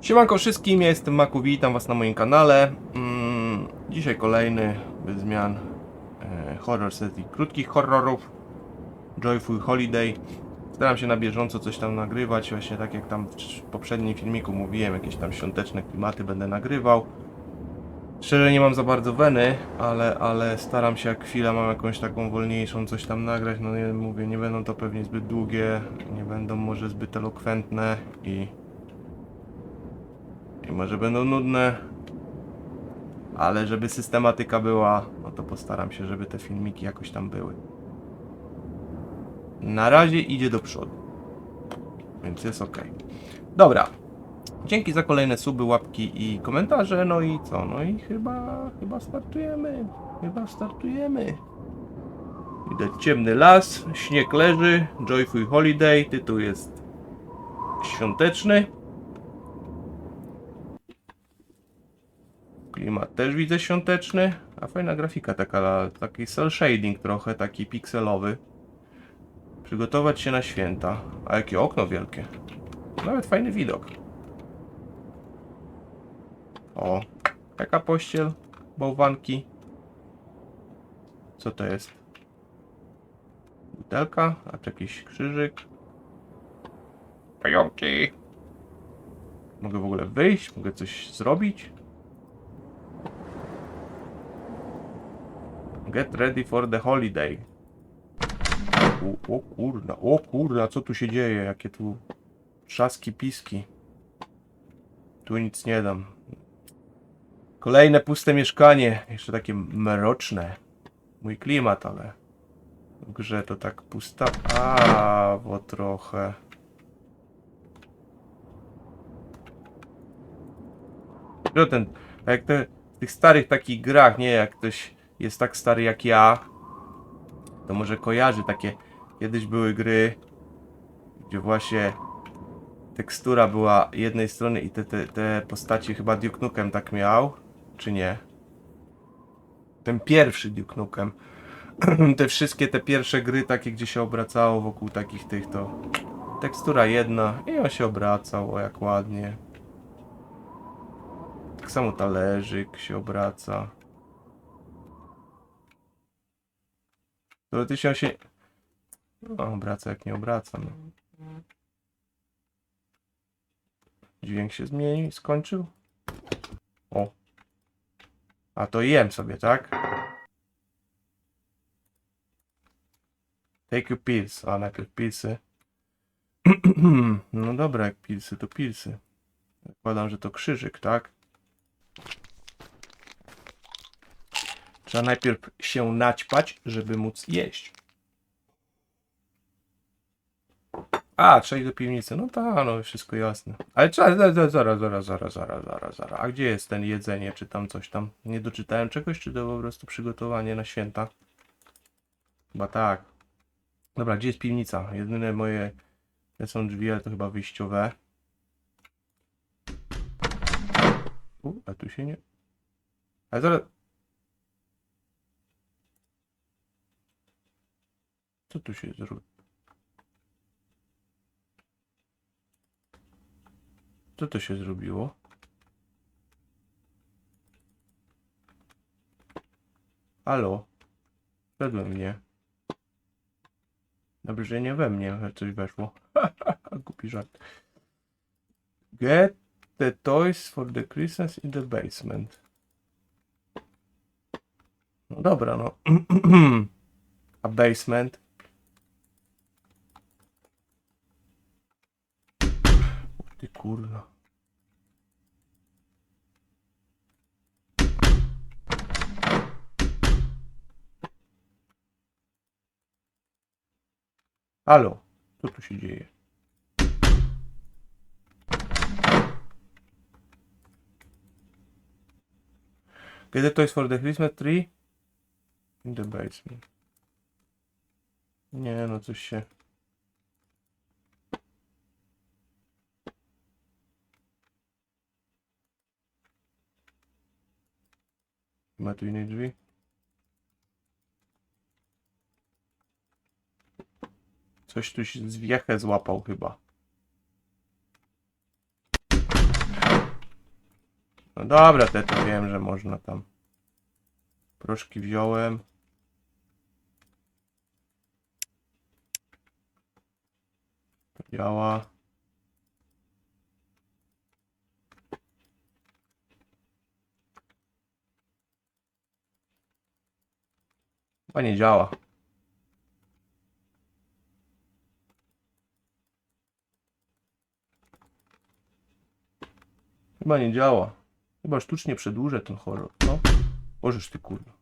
Siemanko wszystkim, ja jestem Maku, witam was na moim kanale. Mm, dzisiaj kolejny bez zmian e, horror serii krótkich horrorów Joyful Holiday. Staram się na bieżąco coś tam nagrywać, właśnie tak jak tam w poprzednim filmiku mówiłem, jakieś tam świąteczne klimaty będę nagrywał. Szczerze nie mam za bardzo weny, ale, ale staram się jak chwila mam jakąś taką wolniejszą coś tam nagrać, no nie mówię, nie będą to pewnie zbyt długie, nie będą może zbyt elokwentne i i może będą nudne, ale żeby systematyka była, no to postaram się, żeby te filmiki jakoś tam były. Na razie idzie do przodu, więc jest ok. Dobra, dzięki za kolejne suby, łapki i komentarze, no i co, no i chyba, chyba startujemy, chyba startujemy. Widać ciemny las, śnieg leży, Joyful Holiday, tytuł jest świąteczny. Klimat też widzę świąteczny, a fajna grafika taka, taki cel shading trochę, taki pikselowy. Przygotować się na święta. A jakie okno wielkie. Nawet fajny widok. O, taka pościel, bałwanki. Co to jest? Butelka, a czy jakiś krzyżyk? Pająki. Mogę w ogóle wyjść? Mogę coś zrobić? Get ready for the holiday. O, o kurna, o kurna, co tu się dzieje? Jakie tu trzaski, piski. Tu nic nie dam. Kolejne puste mieszkanie. Jeszcze takie mroczne. Mój klimat, ale w grze to tak pusta. A, bo trochę. No ten, jak te, w tych starych takich grach, nie, jak ktoś jest tak stary jak ja, to może kojarzy takie, kiedyś były gry, gdzie właśnie tekstura była jednej strony i te, te, te postaci chyba Duke Nukem tak miał, czy nie? Ten pierwszy Duke Nukem. te wszystkie te pierwsze gry takie, gdzie się obracało wokół takich tych, to tekstura jedna i on się obracał, o jak ładnie. Tak samo talerzyk się obraca. Teoretycznie on się... No, obraca jak nie obraca. No. Dźwięk się zmienił skończył. O. A to jem sobie, tak? Take your pills. A najpierw pilsy. no dobra, jak pilsy, to pilsy. Zakładam, że to krzyżyk, tak? Trzeba najpierw się naćpać, żeby móc jeść. A, trzeba iść do piwnicy. No tak, no wszystko jasne. Ale trzeba, zaraz, zaraz, zaraz, zaraz, zaraz, zaraz, zaraz. A gdzie jest ten jedzenie, czy tam coś tam? Nie doczytałem czegoś, czy to po prostu przygotowanie na święta? Chyba tak. Dobra, gdzie jest piwnica? Jedyne moje... Te są drzwi, ale to chyba wyjściowe. U, a tu się nie... Ale zaraz... Co tu się zrobi? Co to się zrobiło? Halo? Wszedłem mnie. Dobrze, że nie we mnie że coś weszło. Głupi żart. Get the toys for the Christmas in the basement. No dobra, no. A basement? Ty kurwa. Halo, co tu się dzieje? Get the toys for the Christmas tree in the basement. Nie, no coś się... Ma tu innej drzwi? Coś tu się zwiechę złapał chyba. No dobra, te to wiem, że można tam. Proszki wziąłem. Działa. Chyba nie działa. Chyba nie działa. Chyba sztucznie przedłużę ten horror. No. Możesz ty kurwa.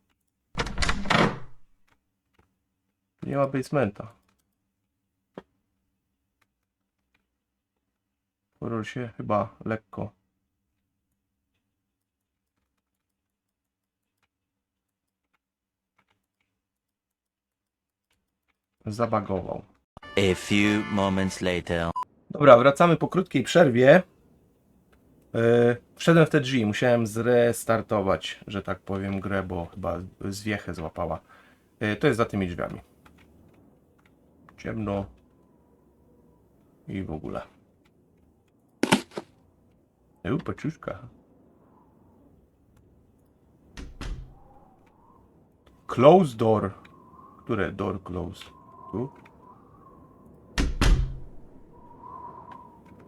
Nie ma basementa. Horror się chyba lekko. Zabagował. A few moments later. Dobra, wracamy po krótkiej przerwie. Yy, wszedłem w te drzwi, musiałem zrestartować, że tak powiem, grę, bo chyba zwiechę złapała. Yy, to jest za tymi drzwiami. Ciemno. I w ogóle. U, paczuszka. Close door. Które door close? Tu?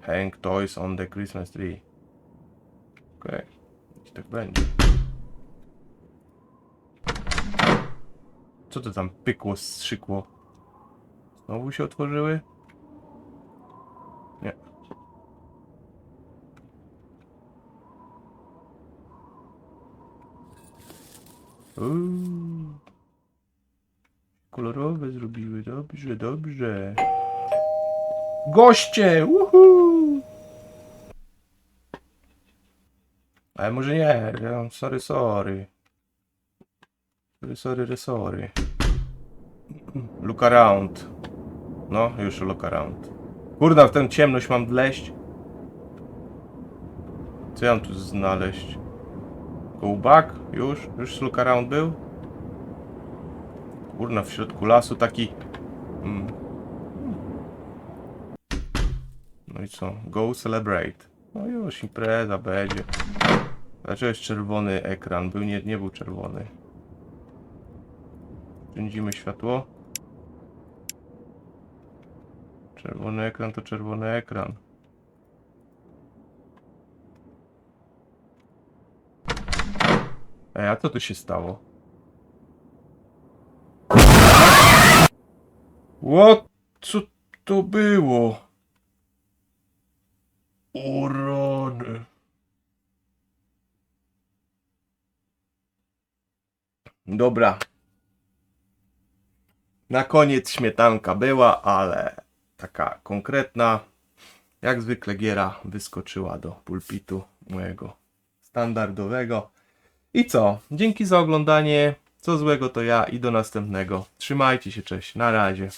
Hang toys on the Christmas tree. Okej, okay. tak będzie. Co to tam pykło, strzykło? Znowu się otworzyły? Nie. Uuu. Kolorowe zrobiły, dobrze, dobrze. Goście! Uhu! Ale może nie, ja- sorry, sorry. Sorry, sorry, sorry. Look around. No, już look around. Kurna, w tę ciemność mam wleść. Co ja mam tu znaleźć? Go back? Już? Już look around był? Kurna, w środku lasu taki... Mm, No i co? Go celebrate. No już, impreza będzie. Dlaczego jest czerwony ekran? Był nie, nie był czerwony. Pędzimy światło. Czerwony ekran to czerwony ekran. Ej, a co tu się stało? What? Co to było? O rany. Dobra. Na koniec śmietanka była, ale taka konkretna. Jak zwykle giera wyskoczyła do pulpitu mojego standardowego. I co? Dzięki za oglądanie. Co złego to ja i do następnego. Trzymajcie się, cześć. Na razie.